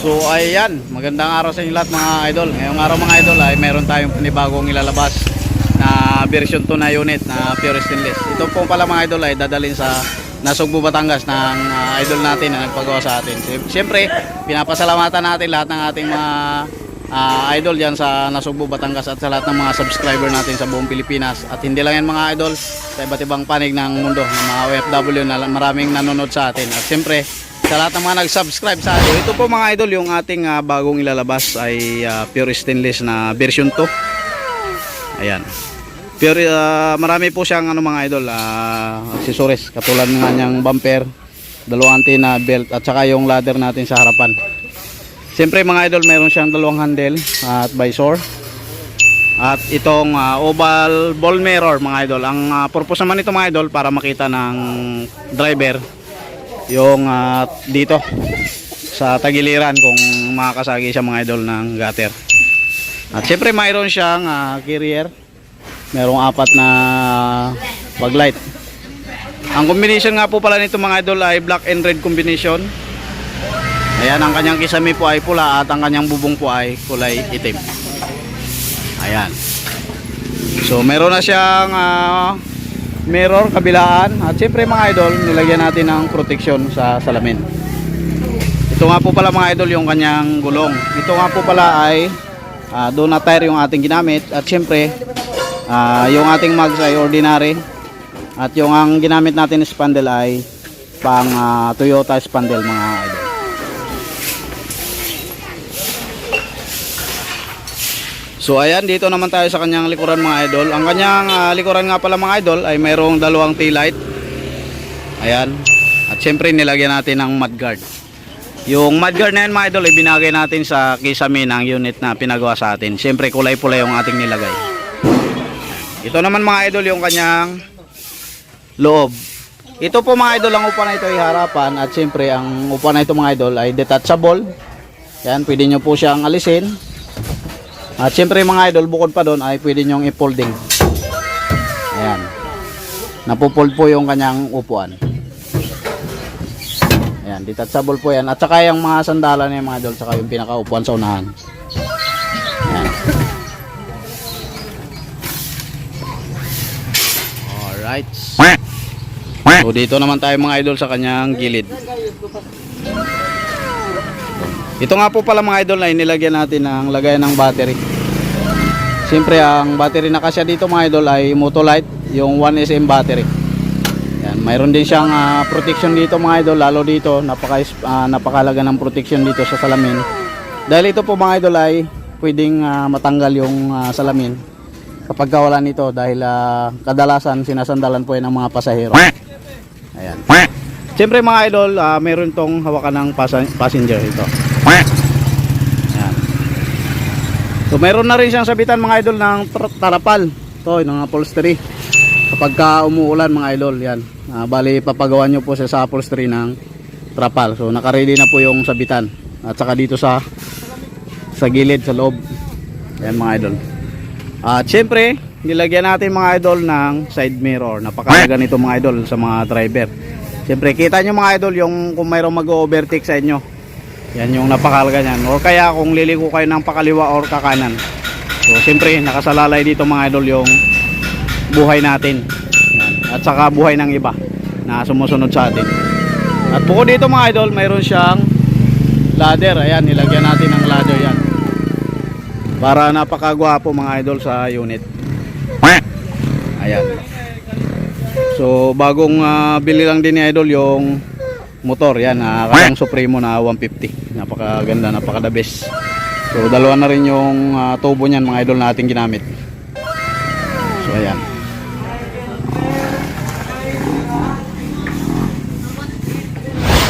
So ayan, magandang araw sa inyo lahat mga idol. Ngayong araw mga idol ay meron tayong panibagong ilalabas na version 2 na unit na pure stainless. Ito po pala mga idol ay dadalhin sa Nasugbu Batangas ng ah, idol natin na nagpagawa sa atin. Siyempre, pinapasalamatan natin lahat ng ating mga ah, idol diyan sa Nasugbu Batangas at sa lahat ng mga subscriber natin sa buong Pilipinas. At hindi lang yan mga idol, sa iba't ibang panig ng mundo ng mga OFW na maraming nanonood sa atin. At siyempre, sa lahat ng mga nag-subscribe sa atin. Ito po mga idol, yung ating ah, bagong ilalabas ay ah, pure stainless na version 2. Ayan. Pure, ah, marami po siyang ano mga idol, ah, accessories. Katulad nga niyang bumper, dalawang antenna, belt, at saka yung ladder natin sa harapan. Siyempre mga idol, mayroon siyang dalawang handle at visor. At itong ah, oval ball mirror mga idol. Ang ah, purpose naman nito mga idol para makita ng driver yung ah, dito sa tagiliran kung makakasagi siya mga idol ng gutter. At syempre mayroon siyang ah, carrier. Merong apat na baglight. Ang combination nga po pala nito mga idol ay black and red combination. Ayan, ang kanyang kisame po ay pula at ang kanyang bubong po ay kulay itim. Ayan. So meron na siyang ah, mirror kabilaan at siyempre mga idol nilagyan natin ng protection sa salamin. Ito nga po pala mga idol yung kanyang gulong. Ito nga po pala ay uh, doon tire yung ating ginamit at siyempre ah, yung ating mags ay ordinary at yung ang ginamit natin na spandel ay pang ah, Toyota spandel mga idol. So ayan, dito naman tayo sa kanyang likuran mga idol. Ang kanyang ah, likuran nga pala mga idol ay mayroong dalawang tail light. Ayan. At syempre nilagyan natin ng mudguard. Yung mudguard na yan mga idol ay binagay natin sa kisame ng unit na pinagawa sa atin. Syempre kulay pula yung ating nilagay. Ito naman mga idol yung kanyang loob. Ito po mga idol ang upa na ito ay harapan at syempre ang upa na ito mga idol ay detachable. Yan, pwede nyo po siyang alisin. At syempre mga idol, bukod pa doon ay pwede nyong i-folding. Ayan. Napupold po yung kanyang upuan. Ayan, detachable po yan. At saka yung mga sandalan niya mga idol, saka yung pinakaupuan sa unahan. Ayan. Alright. So dito naman tayo mga idol sa kanyang gilid. Ito nga po pala mga idol na inilagyan natin ng lagayan ng battery. Siyempre ang battery na kasya dito mga idol ay Motolite, yung 1SM battery. Yan, mayroon din siyang ah, protection dito mga idol, lalo dito napaka ah, napakalaga ng protection dito sa salamin. Dahil ito po mga idol ay pwedeng ah, matanggal yung ah, salamin kapag wala nito dahil ah, kadalasan sinasandalan po yan ng mga pasahero. Ayan. Siyempre mga idol, ah, meron tong hawakan ng passenger ito. Ayan. So meron na rin siyang sabitan mga idol ng tarapal. Ito, ng upholstery. Kapag ka umuulan mga idol, yan. Ah, bali papagawa nyo po siya sa upholstery ng trapal. So naka-ready na po yung sabitan. At saka dito sa sa gilid, sa loob. Yan mga idol. At syempre, nilagyan natin mga idol ng side mirror. Napakalaga nito mga idol sa mga driver. Syempre, kita nyo mga idol yung kung mayroong mag-overtake sa inyo. Yan yung napakalaga niyan. O kaya kung liliko kayo ng pakaliwa or kakanan. So, siyempre, nakasalalay dito mga idol yung buhay natin. Yan. At saka buhay ng iba na sumusunod sa atin. At bukod dito mga idol, mayroon siyang ladder. Ayan, nilagyan natin ng ladder yan. Para napakagwapo mga idol sa unit. Ayan. So, bagong ah, bili lang din ni idol yung motor yan uh, kayang Supremo na 150 napakaganda napaka the best so dalawa na rin yung uh, tubo niyan mga idol natin ginamit so ayan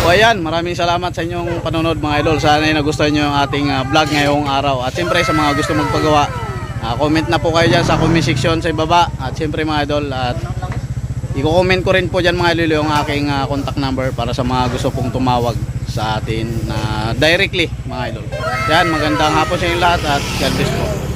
So ayan, maraming salamat sa inyong panonood mga idol. Sana ay nagustuhan nyo yung ating ah, vlog ngayong araw. At siyempre sa mga gusto magpagawa, ah, comment na po kayo dyan sa comment section sa ibaba. At siyempre mga idol, at i-comment ko rin po dyan mga idol yung aking ah, contact number para sa mga gusto pong tumawag sa atin na directly mga idol. Yan, magandang hapon sa inyo lahat at God bless po.